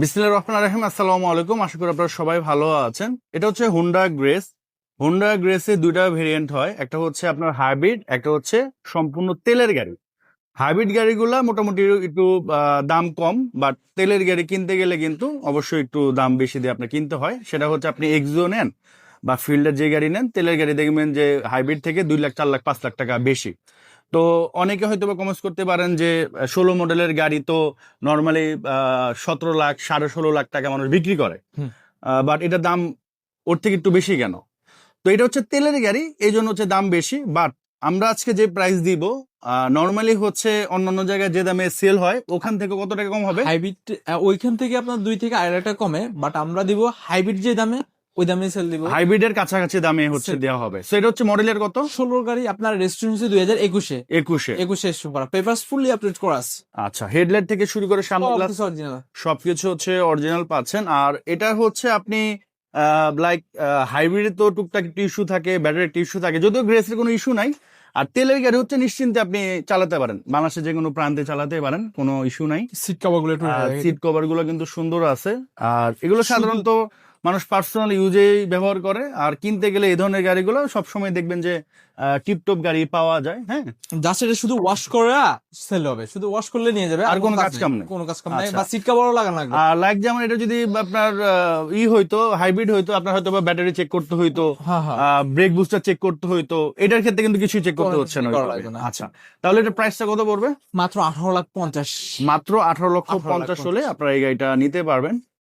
বিসমিল্লাহ রহমান রাহিম, আসসালামু আলাইকুম। আশা করি আপনারা সবাই ভালো আছেন। এটা হচ্ছে হুন্ডা গ্রেস হুন্ডা গ্রেসে দুইটা ভেরিয়েন্ট হয়। একটা হচ্ছে আপনার হাইব্রিড একটা হচ্ছে সম্পূর্ণ তেলের গাড়ি। হাইব্রিড গাড়িগুলো মোটামুটি একটু দাম কম বাট তেলের গাড়ি কিনতে গেলে কিন্তু অবশ্যই একটু দাম বেশি দিয়ে আপনার কিনতে হয়। সেটা হচ্ছে আপনি এক্সিও নেন বা ফিল্ডের যে গাড়ি নেন তেলের গাড়ি দেখবেন যে হাইব্রিড থেকে দুই লাখ চার লাখ পাঁচ লাখ টাকা বেশি। তো অনেকে হয়তো বা কমেন্টস করতে পারেন যে ষোলো মডেলের গাড়ি তো নর্মালি সতেরো লাখ সাড়ে ষোলো লাখ টাকা মানুষ বিক্রি করে। বাট এটার দাম ওর থেকে একটু বেশি কেন? তো এটা হচ্ছে তেলের গাড়ি এই জন্য হচ্ছে দাম বেশি। বাট আমরা আজকে যে প্রাইস দিব নর্মালি হচ্ছে অন্যান্য জায়গায় যে দামে সেল হয় ওখান থেকে কত টাকা কম হবে? হাইব্রিড ওইখান থেকে আপনার দুই থেকে আড়াই টাকা কমে বাট আমরা দিব হাইব্রিড যে দামে ওই দামে সেল দিব। হাইব্রিডের কাছাকাছি দামে হচ্ছে দেওয়া হবে। সো এটা হচ্ছে মডেলের কত? ষোলোর গাড়ি আপনার রেস্টুরেন্ট দুই হাজার একুশে। একুশে। একুশে ইস্যু করা পেপার ফুললি আপডেট করা আছে। আচ্ছা হেডলাইট থেকে শুরু করে সামনে গ্লাস কিছু সবকিছু হচ্ছে অরিজিনাল পাচ্ছেন। আর এটা হচ্ছে আপনি লাইক হাইব্রিডে তো টুকটাক একটু ইস্যু থাকে ব্যাটারি একটু ইস্যু থাকে যদিও গ্রেসের কোনো ইস্যু নাই। আর তেলের গাড়ি হচ্ছে নিশ্চিন্তে আপনি চালাতে পারেন। বাংলাদেশে যে কোনো প্রান্তে চালাতে পারেন কোনো ইস্যু নাই। সিট কভারগুলো সিট কভারগুলো কিন্তু সুন্দর আছে। আর এগুলো সাধারণত মানুষ পার্সোনাল ইউজেই ব্যবহার করে। আর কিনতে গেলে এই ধরনের গাড়িগুলো সবসময় দেখবেন যে টিপটপ গাড়ি পাওয়া যায় হ্যাঁ? জাস্ট এটা শুধু ওয়াশ করা সেল হবে। শুধু ওয়াশ করলে নিয়ে যাবে আর কোনো কাজ কাম নেই। কোনো কাজ কাম নাই আচ্ছা। বা সিট কভারও লাগানো লাগবে। আর লাইক যেমন এটা যদি আপনার ই হইতো হাইব্রিড হইতো আপনার হয়তো বা ব্যাটারি চেক করতে হইতো ব্রেক বুস্টার চেক করতে হইতো এটার ক্ষেত্রে কিন্তু কিছুই চেক করতে হচ্ছে না। আচ্ছা। তাহলে এটা প্রাইসটা কত পড়বে? মাত্র আঠারো লাখ পঞ্চাশ। মাত্র আঠারো লক্ষ 18 লাখ পঞ্চাশ হলে আপনারা এই গাড়িটা নিতে পারবেন।